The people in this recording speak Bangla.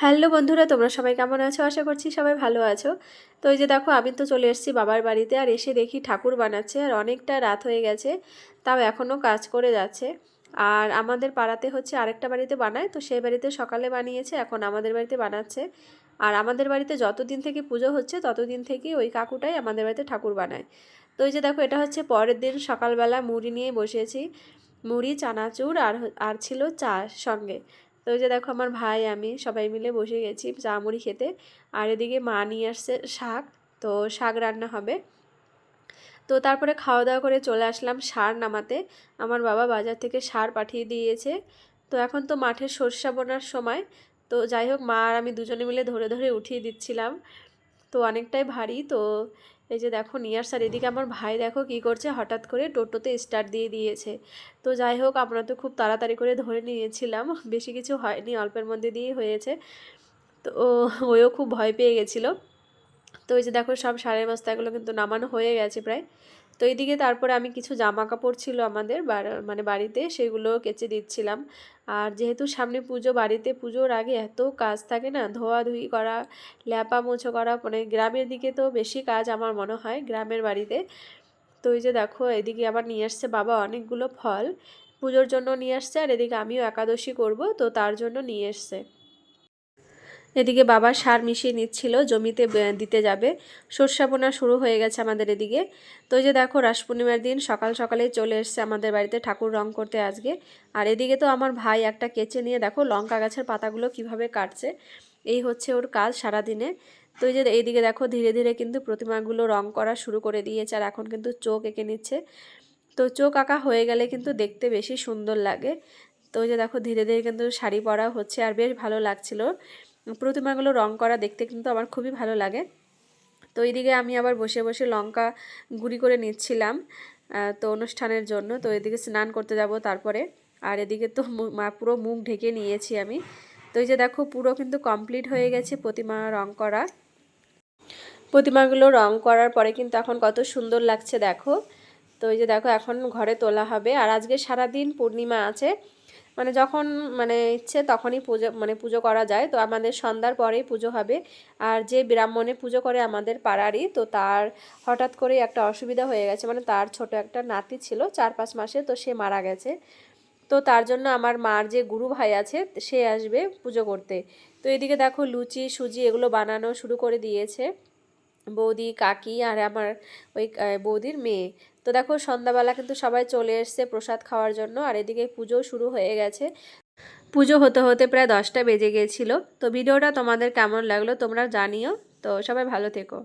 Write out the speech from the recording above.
হ্যালো বন্ধুরা, তোমরা সবাই কেমন আছো? আশা করছি সবাই ভালো আছো। তো এই যে দেখো, আমি তো চলে এসেছি বাবার বাড়িতে আর এসে দেখি ঠাকুর বানাচ্ছে আর অনেকটা রাত হয়ে গেছে, তাও এখনও কাজ করে যাচ্ছে। আর আমাদের পাড়াতে হচ্ছে আরেকটা বাড়িতে বানায়, তো সেই বাড়িতে সকালে বানিয়েছে, এখন আমাদের বাড়িতে বানাচ্ছে। আর আমাদের বাড়িতে যতদিন থেকে পুজো হচ্ছে, ততদিন থেকেই ওই কাকুটাই আমাদের বাড়িতে ঠাকুর বানায়। তো এই যে দেখো, এটা হচ্ছে পরের দিন সকালবেলা মুড়ি নিয়ে বসেছি। মুড়ি, চানাচুর আর আর ছিল চা সঙ্গে। তো ওই যে দেখো আমার ভাই, আমি সবাই মিলে বসে গেছি চা মুড়ি খেতে। আর এদিকে মা নিয়ে আসছে শাক, তো শাক রান্না হবে। তো তারপরে খাওয়া দাওয়া করে চলে আসলাম সার নামাতে। আমার বাবা বাজার থেকে সার পাঠিয়ে দিয়েছে। তো এখন তো মাঠে সর্ষা বোনার সময়। তো যাই হোক, মা আর আমি দুজনে মিলে ধরে ধরে উঠিয়ে দিচ্ছিলাম। তো অনেকটাই ভারী, তো এই যে দেখো নিয়ার স্যার, এদিকে আমার ভাই দেখো কি করছে? হঠাৎ করে টোটোতে স্টার্ট দিয়ে দিয়েছে। তো যাই হোক, আমরা তো খুব তাড়াতাড়ি করে ধরে নিয়েছিলাম। বেশি কিছু হয়নি, অল্পের মধ্যে দিয়েই হয়েছে। তো ওইও খুব ভয় পেয়ে গেছিল। তো ওই যে দেখো সব সারের বস্তাগুলো কিন্তু নামানো হয়ে গেছে প্রায়। তো এইদিকে তারপরে আমি কিছু জামা কাপড় ছিল আমাদের মানে বাড়িতে, সেগুলো কেচে দিচ্ছিলাম। আর যেহেতু সামনে পুজো, বাড়িতে পুজোর আগে এত কাজ থাকে না, ধোয়াধুয়ি করা, ল্যাপা মোছো করা মানে গ্রামের দিকে তো বেশি কাজ আমার মনে হয়, গ্রামের বাড়িতে। তো এই যে দেখো, এদিকে আবার নিয়ে আসছে বাবা অনেকগুলো ফল। পুজোর জন্য নিয়ে আসছে আর এদিকে আমিও একাদশী করব, তো তার জন্য নিয়ে এসছে। এদিকে বাবা সার মিশিয়ে নিচ্ছিল, জমিতে দিতে যাবে। সর্ষা বোনা শুরু হয়ে গেছে আমাদের এদিকে। তো যে দেখো রাস পূর্ণিমার দিন, সকাল সকালেই চলে এসছে আমাদের বাড়িতে ঠাকুর রং করতে আজকে। আর এদিকে তো আমার ভাই একটা কেচে নিয়ে দেখো, লঙ্কা গাছের পাতাগুলো কীভাবে কাটছে, এই হচ্ছে ওর কাজ সারা দিনে তো এই যে এইদিকে দেখো, ধীরে ধীরে কিন্তু প্রতিমাগুলো রং করা শুরু করে দিয়েছে আর এখন কিন্তু চোখ এঁকে নিচ্ছে। তো চোখ আঁকা হয়ে গেলে কিন্তু দেখতে বেশি সুন্দর লাগে। তো যে দেখো, ধীরে ধীরে কিন্তু শাড়ি পরা হচ্ছে আর বেশ ভালো লাগছিল। প্রতিমাগুলো রং করা দেখতে কিন্তু আমার খুবই ভালো লাগে। তো এইদিকে আমি আবার বসে বসে লঙ্কা গুঁড়ি করে নিচ্ছিলাম তো অনুষ্ঠানের জন্য। তো এদিকে স্নান করতে যাব তারপরে। আর এদিকে তো পুরো মুখ ঢেকে নিয়েছি আমি। তো এই যে দেখো, পুরো কিন্তু কমপ্লিট হয়ে গেছে প্রতিমা রং করা। প্রতিমাগুলো রং করার পরে কিন্তু এখন কত সুন্দর লাগছে দেখো। তো এই যে দেখো, এখন ঘরে তোলা হবে। আর আজকে সারাদিন পূর্ণিমা আছে। মানে যখন মানে ইচ্ছে তখনই পুজো মানে পুজো করা যায়। তো আমাদের সন্ধ্যার পরেই পুজো হবে। আর যে ব্রাহ্মণে পুজো করে আমাদের পাড়ারই, তো তার হঠাৎ করে একটা অসুবিধা হয়ে গেছে। মানে তার ছোট একটা নাতি ছিল, চার পাঁচ মাসে, তো সে মারা গেছে। তো তার জন্য আমার মার যে গুরু ভাই আছে, সে আসবে পুজো করতে। তো এদিকে দেখো লুচি, সুজি এগুলো বানানো শুরু করে দিয়েছে। বৌদি, কাকি আর আমার ওই বৌদির মেয়ে। তো দেখো, সন্ধ্যাবেলা কিন্তু সবাই চলে এসছে প্রসাদ খাওয়ার জন্য আর এদিকে পুজো শুরু হয়ে গেছে। পুজো হতে হতে প্রায় দশটা বেজে গিয়েছিল তো ভিডিওটা তোমাদের কেমন লাগল তোমরা জানিও। তো সবাই ভালো থেকো।